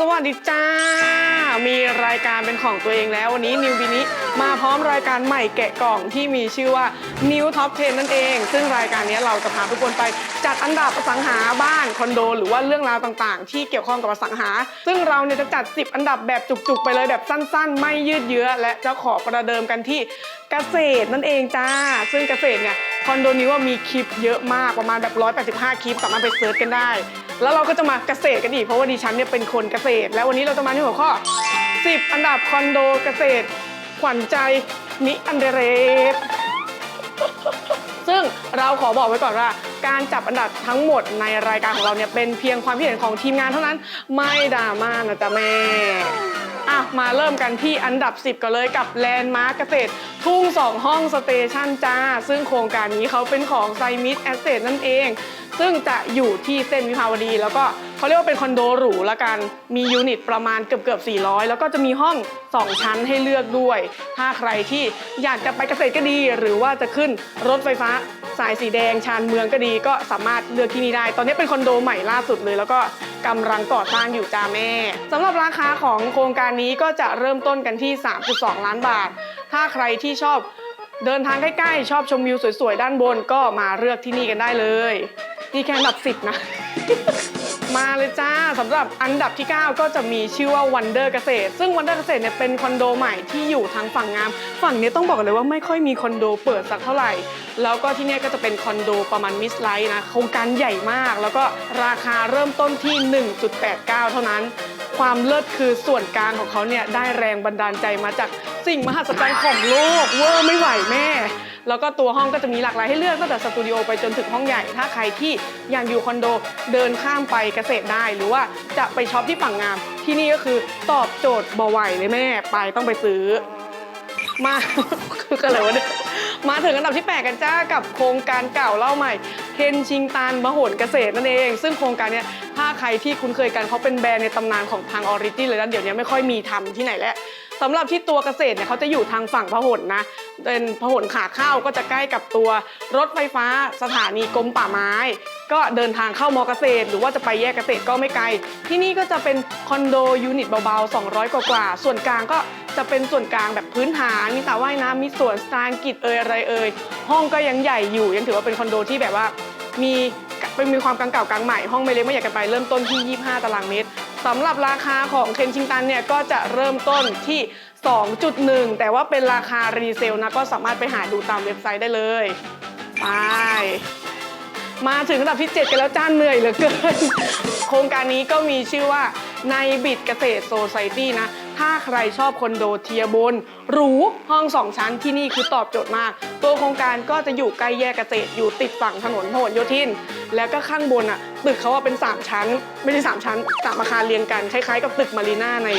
สวัสดีจ้า มีรายการเป็นของตัวเองแล้ววันนี้นิวบินิมาพร้อมรายการใหม่แกะกล่องที่มีชื่อว่า New Top 10 นั่นเอง ซึ่งรายการนี้เราจะพาทุกคนไป จัดอันดับอสังหาบ้านคอนโด หรือว่าเรื่องราวต่างๆ ที่เกี่ยวข้องกับอสังหา ซึ่งเราเนี่ยจะจัด 10 อันดับแบบจุกๆ ไปเลยแบบสั้นๆ ไม่ยืดเยื้อ และจะขอประเดิมกันที่เกษตรนั่นเองจ้า ซึ่งเกษตรเนี่ยคอนโดนี้ว่ามีคลิปเยอะมากประมาณแบบ 185 คลิป สามารถไปเซิร์ชกันได้ แล้วเราก็จะมาเกษตรกันอีกเพราะว่าดิฉันเนี่ยเป็นคนเกษตร แล้ววันนี้เราจะมาที่หัวข้อ 10 อันดับคอนโดเกษตร ขวัญใจนิอันเดเรส เราขอบอกไว้ก่อนว่า การจับอันดับทั้งหมดในรายการของเราเนี่ยเป็นเพียงความคิดเห็นของทีมงานเท่านั้น ไม่ดราม่านะจ๊ะแม่อะมาเริ่มกันที่อันดับ 10กันเลยกับแลนด์มาร์กเกษตร ทุ่งสองห้องสเตชันจ้า ซึ่งโครงการนี้เขาเป็นของไซมิสแอสเซทนั่นเอง ซึ่งจะอยู่ที่เส้นวิภาวดีแล้วก็ เขาเรียกว่าเป็นคอนโดหรูละกัน มียูนิตประมาณเกือบเกือบ400 แล้วก็จะมีห้อง 2 ชั้นให้เลือกด้วย ถ้าใครที่อยากจะไปเกษตรก็ดี หรือว่าจะขึ้นรถไฟฟ้าสายสีแดงชานเมืองก็ดี ก็สามารถเลือกที่นี่ได้ ตอนนี้เป็นคอนโดใหม่ล่าสุดเลย แล้วก็กำลังก่อสร้างอยู่จ้าแม่สำหรับราคาของโครงการนี้ก็จะเริ่มต้นกันที่ 3.2 ล้านบาท ถ้าใครที่ชอบเดินทางใกล้ๆ ชอบชมวิวสวยๆ ด้านบนก็มาเลือกที่นี่กันได้เลย นี่แค่อันดับนะ มาเลยจ้าสำหรับอันดับที่ 9 ก็จะมีชื่อว่า Wonder เกษตร ซึ่ง Wonder เกษตรเนี่ยเป็นคอนโดใหม่ที่อยู่ทางฝั่งงาม ฝั่งนี้ต้องบอกเลยว่าไม่ค่อยมีคอนโดเปิดสักเท่าไหร่ แล้วก็ที่เนี่ยก็จะเป็นคอนโดประมาณมิสไลท์นะโครงการใหญ่มาก แล้วก็ราคาเริ่มต้นที่ 1.89 เท่านั้น ความเลิศคือส่วนกลางของเขาเนี่ยได้แรงบันดาลใจมาจากสิ่งมหัศจรรย์ของโลกเวอร์ไม่ไหวแม่ แล้วก็ตัวห้องก็จะมีหลากหลายให้เลือกตั้งแต่สตูดิโอไปจนถึงห้องใหญ่ ถ้าใครที่อยากอยู่คอนโดเดินข้ามไปเกษตรได้ หรือว่าจะไปช็อปที่ฝั่งงาม ที่นี่ก็คือตอบโจทย์บอไหวเลยแม่ไปต้องไปซื้อ มา คือกันเลยวะเนี่ยมาถึงอันดับที่ 8 กันจ้ากับโครงการเก่าเล่าใหม่ เคนชิงตานมโหนเกษตรนั่นเอง ซึ่งโครงการเนี้ยถ้าใครที่คุ้นเคยกันเขาเป็นแบรนด์ในตำนานของทางออริจินเลยนะเดี๋ยวนี้ไม่ค่อยมีทำที่ไหนแล้ว สำหรับที่ตัวเกษตรเนี่ยเขาจะอยู่ทางฝั่งพหลนะเป็นพหลขาเข้าก็จะใกล้กับตัวรถไฟฟ้าสถานีกรมป่าไม้ ก็เดินทางเข้ามอเกษตร หรือว่าจะไปแยกเกษตรก็ไม่ไกล ที่นี่ก็จะเป็นคอนโดยูนิตเบาๆ 200 กว่าๆส่วนกลางก็จะเป็นส่วนกลางแบบพื้นฐาน มีสระว่ายน้ำมีสวนสไตล์อังกฤษเอ่ยอะไรเอ่ยห้องก็ยังใหญ่อยู่ยังถือว่าเป็นคอนโดที่แบบว่ามีเป็นมีความกลางเก่ากลางใหม่ห้องไม่เล็กไม่อยากกันไปเริ่มต้นที่ 25 ตารางเมตร สำหรับราคาของเคนชิงตันเนี่ยก็จะเริ่มต้นที่ 2.1 แต่ว่าเป็นราคารีเซลนะก็สามารถไปหาดูตามเว็บไซต์ได้เลย ไป มาถึงอันดับที่ 7 กันแล้วจ้านเหนื่อยเหลือเกิน โครงการนี้ก็มีชื่อว่าในบิดเกษตรโซไซตี้นะ ถ้าใครชอบคอนโดเทียบน หรูห้องสองชั้นที่นี่คือตอบโจทย์มาก ตัวโครงการก็จะอยู่ใกล้แยกเกษตรอยู่ติดฝั่งถนนพหลโยธิน แล้วก็ข้างบนอะตึกเขาว่าเป็น 3 ชั้น ไม่ใช่ 3 ชั้นสามอาคารเรียงกันคล้ายๆ กับตึกมารีน่าใน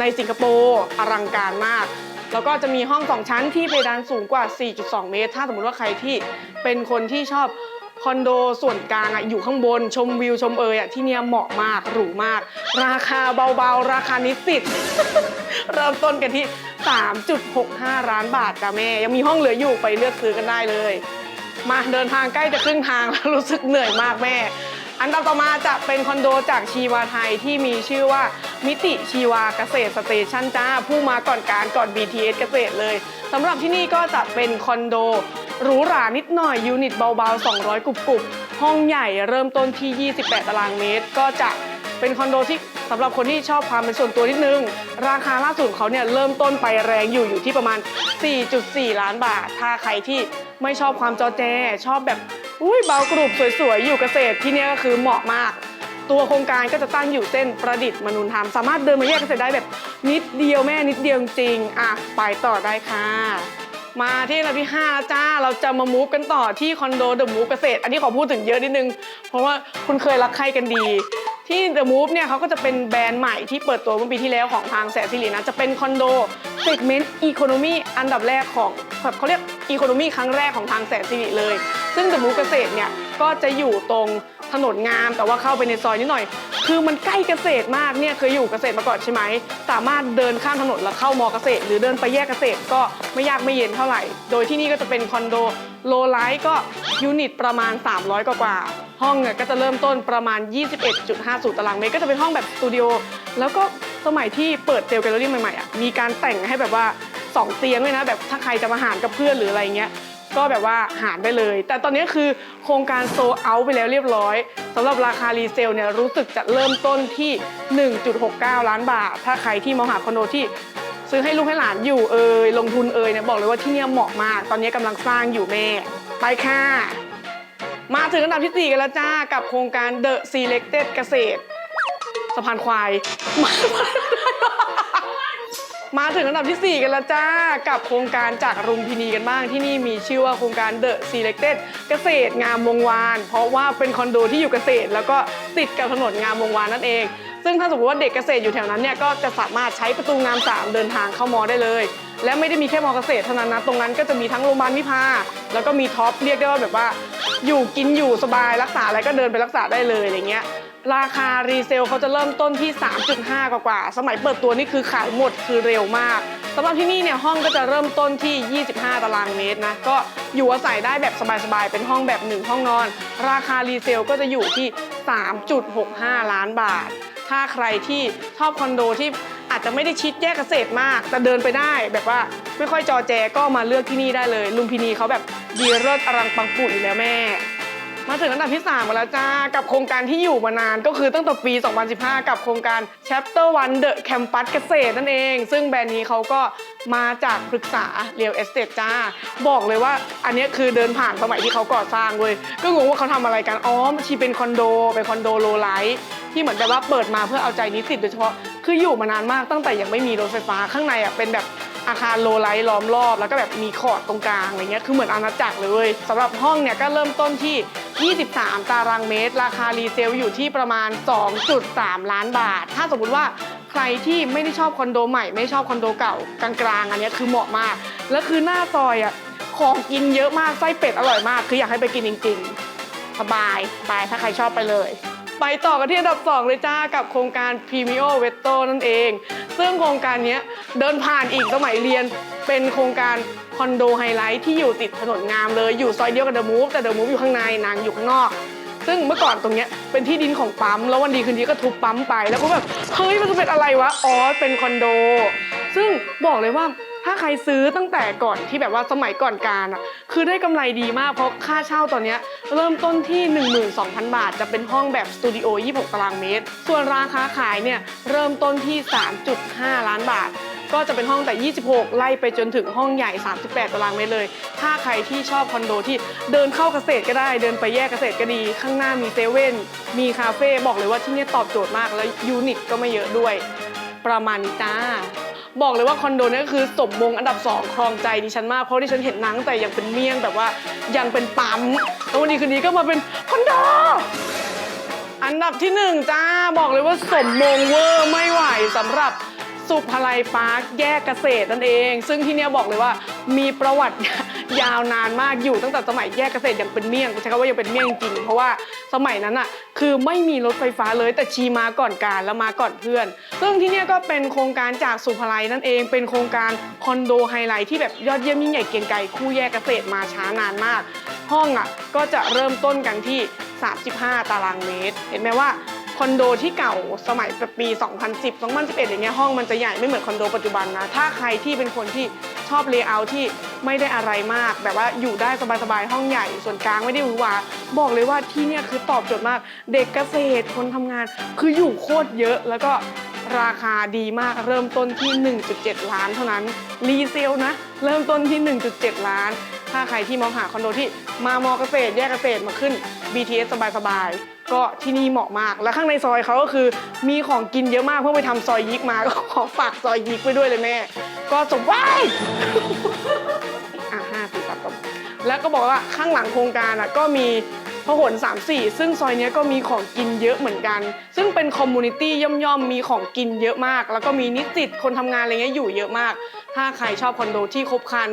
ในสิงคโปร์อลังการมากแล้วก็จะมีห้องสองชั้นที่เพดานสูงกว่า 4.2 เมตร ถ้าสมมติว่าใครที่เป็นคนที่ชอบคอนโดส่วนกลางอะอยู่ข้างบนชมวิวชมเอยอะที่เนี่ยเหมาะมากหรูมาก ราคาเบาๆ ราคานิสิต เริ่มต้นกันที่ 3.65 ล้านบาทจ้ะแม่ ยังมีห้องเหลืออยู่ไปเลือกซื้อกันได้เลย มาเดินทางใกล้จะครึ่งทางแล้วรู้สึกเหนื่อยมากแม่ อันดับต่อมาจะเป็นคอนโดจากชีวาไทยที่มีชื่อว่ามิติชีวาเกษตรสเตชันจ้า ผู้มาก่อนการก่อน BTS เกษตรเลยสำหรับที่นี่ก็จะเป็นคอนโดหรูหรานิดหน่อยยูนิตเบาๆ 200กรุบห้องใหญ่เริ่มต้นที่ 28 ตารางเมตร ก็จะเป็นคอนโดที่ สำหรับคนที่ชอบความเป็นส่วนตัวนิดนึง ราคาล่าสุดของเขาเนี่ยเริ่มต้นไปแรงอยู่อยู่ที่ประมาณ 4.4 ล้านบาท ถ้าใครที่ไม่ชอบความจอแจ ชอบแบบอุ้ยเบากรุบสวยๆ อยู่เกษตรที่นี่ก็คือเหมาะมาก ตัวโครงการก็จะตั้งอยู่เส้นประดิษฐ์มนุนธรรม สามารถเดินมาแยกเกษตรได้แบบนิดเดียวแม่นิดเดียวจริงอะไปต่อได้ค่ะมาที่อันดับที่5จ้า เราจะมามูฟกันต่อที่คอนโดเดอะมูฟเกษตร อันนี้ขอพูดถึงเยอะนิดนึง เพราะว่าคุณเคยรักใครกันดี ที่ The Move เนี่ยเขาก็จะเป็นแบรนด์ใหม่ที่เปิดตัวเมื่อปีที่แล้วของทางแสนสิรินะ จะเป็นคอนโดเซกเมนต์อีโคโนมีอันดับแรกของแบบเขาเรียกอีโคโนมีครั้งแรกของทางแสนสิริเลย ซึ่ง The Move เกษตรเนี่ยก็จะอยู่ตรงถนนงามแต่ว่าเข้าไปในซอยนิดหน่อย คือมันใกล้เกษตรมากเนี่ยเคยอยู่เกษตรมาก่อนใช่ไหม สามารถเดินข้ามถนนแล้วเข้ามอเกษตร หรือเดินไปแยกเกษตรก็ไม่ยากไม่เย็นเท่าไหร่ โดยที่นี่ก็จะเป็นคอนโดโลไลท์ก็ยูนิตประมาณ 300 กว่ากว่า ห้องเนี่ยก็จะเริ่มต้นประมาณ 21.50 ตารางเมตร ก็จะเป็นห้องแบบสตูดิโอ แล้วก็สมัยที่เปิดเซลล์แกลเลอรี่ใหม่ๆอะ มีการแต่งให้แบบว่า 2 เตียงด้วยนะ แบบถ้าใครจะมาหารกับเพื่อนหรืออะไรเงี้ย ก็แบบว่าหารไปเลย แต่ตอนนี้คือโครงการโซเอาไปแล้วเรียบร้อยสำหรับราคารีเซลเนี่ยรู้สึกจะเริ่มต้นที่ 1.69 ล้านบาท ถ้าใครที่มองหาคอนโดที่ซื้อให้ลูกให้หลานอยู่เอยลงทุนเอยเนี่ยบอกเลยว่าที่เนี่ยเหมาะมาก ตอนนี้กำลังสร้างอยู่แม่ ไปค่ะ มาถึงอันดับที่ 4 กันแล้วจ้า กับโครงการ The Selected เกษตรสะพานควาย มาถึงอันดับทีสี่ 4 กันแล้วจ้า กับโครงการจากรุมพินีกันบ้างที่นี่มีชื่อว่าโครงการ The Selected เกษตรงามวงวาน เพราะว่าเป็นคอนโดที่อยู่เกษตร แล้วก็ติดกับถนนงามวงวานนั่นเอง ซึ่งถ้าสมมติว่าเด็กเกษตรอยู่แถวนั้นเนี่ยก็จะสามารถใช้ประตูงามสามเดินทางเข้ามอได้เลย และไม่ได้มีแค่มอเกษตรเท่านั้นนะตรงนั้นก็จะมีทั้งโรงพยาบาลวิภาแล้วก็มีท็อปเรียกได้ว่าแบบว่า อยู่กินอยู่สบายรักษาอะไรก็เดินไปรักษาได้เลยอะไรเงี้ยราคารีเซลเขาจะเริ่มต้นที่ 3.5 กว่ากว่า สมัยเปิดตัวนี่คือขายหมดคือเร็วมากสำหรับที่นี่เนี่ยห้องก็จะเริ่มต้นที่ 25 ตารางเมตรนะ ก็อยู่อาศัยได้แบบสบายๆ เป็นห้องแบบ 1 ห้องนอน ราคารีเซลก็จะอยู่ที่ 3.65 ล้านบาท ถ้าใครที่ชอบคอนโดที่อาจจะไม่ได้ชิดแยกเกษตรมาก แต่เดินไปได้แบบว่าไม่ค่อยจอแจก็มาเลือกที่นี่ได้เลย ลุมพินีเขาแบบดีเลิศอรังปังปุอยู่แล้วแม่ มาถึงอันดับที่3มาแล้วจ้า กับโครงการที่อยู่มานานก็คือตั้งแต่ปี 2015 กับโครงการ Chapter 1 The Campus เกษตรนั่นเอง ซึ่งแบรนด์นี้เขาก็มาจากปรึกษา Real Estate จ้า บอกเลยว่าอันนี้คือเดินผ่านสมัยที่เขาก่อสร้างเว้ยก็งงว่าเขาทำอะไรกัน อ๋อมันชีเป็นคอนโด เป็นคอนโดโลไลท์ที่เหมือนแบบว่าเปิดมาเพื่อเอาใจนิสิตโดยเฉพาะ คืออยู่มานานมากตั้งแต่ยังไม่มีรถไฟฟ้าข้างในอะเป็นแบบอาคารโลไลท์ล้อมรอบ แล้วก็แบบมีคอร์ดตรงกลางอะไรเงี้ย คือเหมือนอาณาจักรเลยเว้ยสำหรับห้องเนี่ยก็เริ่มต้นที่ 23 ตารางเมตร ราคารีเซลอยู่ที่ประมาณ 2.3 ล้านบาท ถ้าสมมติว่าใครที่ไม่ได้ชอบคอนโดใหม่ไม่ชอบคอนโดเก่ากลางๆอันนี้คือเหมาะมาก แล้วคือหน้าซอยอะของกินเยอะมากไส้เป็ดอร่อยมาก คืออยากให้ไปกินจริงๆสบายไปถ้าใครชอบไปเลยไปต่อกันที่อันดับ 2 เลยจ้ากับโครงการ p r e m i o v e t o นั่นเอง ซึ่งโครงการนี้เดินผ่านอีกสมัยเรียนเป็นโครงการ คอนโดไฮไลท์ที่อยู่ติดถนนงามเลยอยู่ซอยเดียวกับเดอะมูฟแต่เดอะมูฟอยู่ข้างในนางอยู่ข้างนอก ซึ่งเมื่อก่อนตรงเนี้ยเป็นที่ดินของปั๊มแล้ววันดีคืนดีก็ทุบปั๊มไปแล้วก็แบบเฮ้ยมันจะเป็นอะไรวะอ๋อเป็นคอนโด ซึ่งบอกเลยว่าถ้าใครซื้อตั้งแต่ก่อนที่แบบว่าสมัยก่อนการอะคือได้กำไรดีมากเพราะค่าเช่าตอนเนี้ยเริ่มต้นที่ 12,000 บาท จะเป็นห้องแบบสตูดิโอ 26 ตารางเมตร ส่วนราคาขายเนี่ยเริ่มต้นที่ 3.5 ล้านบาท ก็จะเป็นห้องแต่ 26 ไล่ไปจนถึงห้องใหญ่ 38 ตารางเมตรเลย ถ้าใครที่ชอบคอนโดที่เดินเข้าเกษตรก็ได้ เดินไปแยกเกษตรก็ดี ข้างหน้ามีเซเว่น มีคาเฟ่ บอกเลยว่าที่นี่ตอบโจทย์มาก แล้วยูนิตก็ไม่เยอะด้วย ประมาณนี้จ้าบอกเลยว่าคอนโดนี่ยก็คือสมมงอันดับ 2 ครองใจดิฉันมากเพราะดิฉันเห็นนังแต่ยังเป็นเมี่ยงแบบว่ายังเป็นปั๊มแล้ววันนี้คืนนี้ก็มาเป็นคอนโดอันดับที่หนึ่งจ้าบอกเลยว่าสมมงเวอร์ไม่ไหวสำหรับ สุภาลัยปาร์คแยกเกษตรนั่นเอง ซึ่งที่เนี้ยบอกเลยว่ามีประวัติ ยาวนานมากอยู่ตั้งแต่สมัยแยกเกษตรยังเป็นเมี่ยงใช้คำว่ายังเป็นเมี่ยงจริงเพราะว่าสมัยนั้นอะคือไม่มีรถไฟฟ้าเลยแต่ชีมาก่อนการแล้วมาก่อนเพื่อน ซึ่งที่เนี้ยก็เป็นโครงการจากสุภาลัยนั่นเอง เป็นโครงการคอนโดไฮไลท์ที่แบบยอดเยี่ยมยิ่งใหญ่เกียงไกรคู่แยกเกษตรมาช้านานมาก ห้องอะก็จะเริ่มต้นกันที่ 35 ตารางเมตร เห็นไหมว่า คอนโดที่เก่าสมัยปี 2010 2011 อย่างเงี้ยห้องมันจะใหญ่ไม่เหมือนคอนโดปัจจุบันนะ ถ้าใครที่เป็นคนที่ชอบเลเยอร์ที่ไม่ได้อะไรมาก แบบว่าอยู่ได้สบายๆ ห้องใหญ่ ส่วนกลางไม่ได้หวือหวาบอกเลยว่าที่เนี่ยคือตอบโจทย์มาก เด็กเกษตรคนทำงาน คืออยู่โคตรเยอะแล้วก็ราคาดีมากเริ่มต้นที่ 1.7 ล้านเท่านั้นรีเซลนะ เริ่มต้นที่ 1.7 ล้าน ถ้าใครที่มองหาคอนโดที่มามอเกษตรแยกเกษตรมาขึ้น BTS สบายๆ ก็ที่นี่เหมาะมาก และข้างในซอยเขาก็คือมีของกินเยอะมากเพื่อไปทำซอยยิกมาก็ขอฝากซอยยิกไว้ด้วยเลยแม่ ก็สมว้ายอะห้าสี่สามตบแล้วก็บอกว่าข้างหลังโครงการอะก็มีพหล34 ซึ่งซอยนี้ก็มีของกินเยอะเหมือนกัน ซึ่งเป็นคอมมูนิตี้ย่อมๆ มีของกินเยอะมาก แล้วก็มีนิสิตคนทำงานอะไรเงี้ยอยู่เยอะมาก ถ้าใครชอบคอนโดที่ครบครัน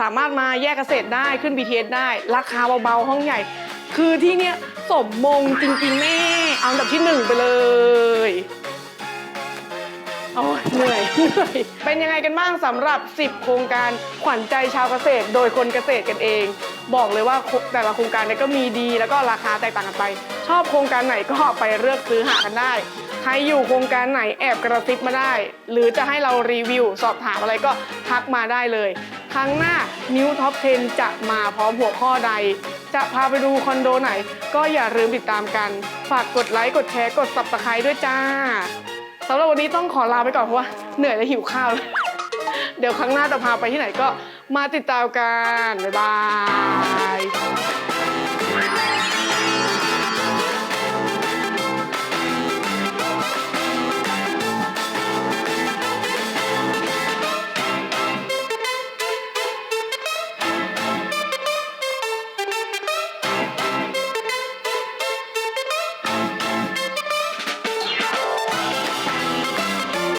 สามารถมาแยกเกษตรได้ขึ้น BTS ได้ ราคาเบาๆ ห้องใหญ่ คือที่เนี้ยสมมงจริงๆแม่ เอาอันดับที่หนึ่งไปเลยโอ้ยเหนื่อยเหนื่อยเป็นยังไงกันบ้างสำหรับ 10 โครงการขวัญใจชาวเกษตร โดยคนเกษตรกันเอง บอกเลยว่าแต่ละโครงการเนี่ยก็มีดีแล้วก็ราคาแตกต่างกันไป ชอบโครงการไหนก็ไปเลือกซื้อหากันได้ ใครอยู่โครงการไหนแอบกระซิบมาได้ หรือจะให้เรารีวิวสอบถามอะไรก็ทักมาได้เลย ครั้งหน้านิวท็อป 10 จะมาพร้อมหัวข้อใด จะพาไปดูคอนโดไหน ก็อย่าลืมติดตามกัน ฝากกดไลค์กดแชร์กด subscribe ด้วยจ้าสำหรับวันนี้ต้องขอลาไปก่อนเพราะว่าเหนื่อยและหิวข้าวแล้วเดี๋ยวครั้งหน้าจะพาไปที่ไหนก็มาติดตามกัน บ๊ายบาย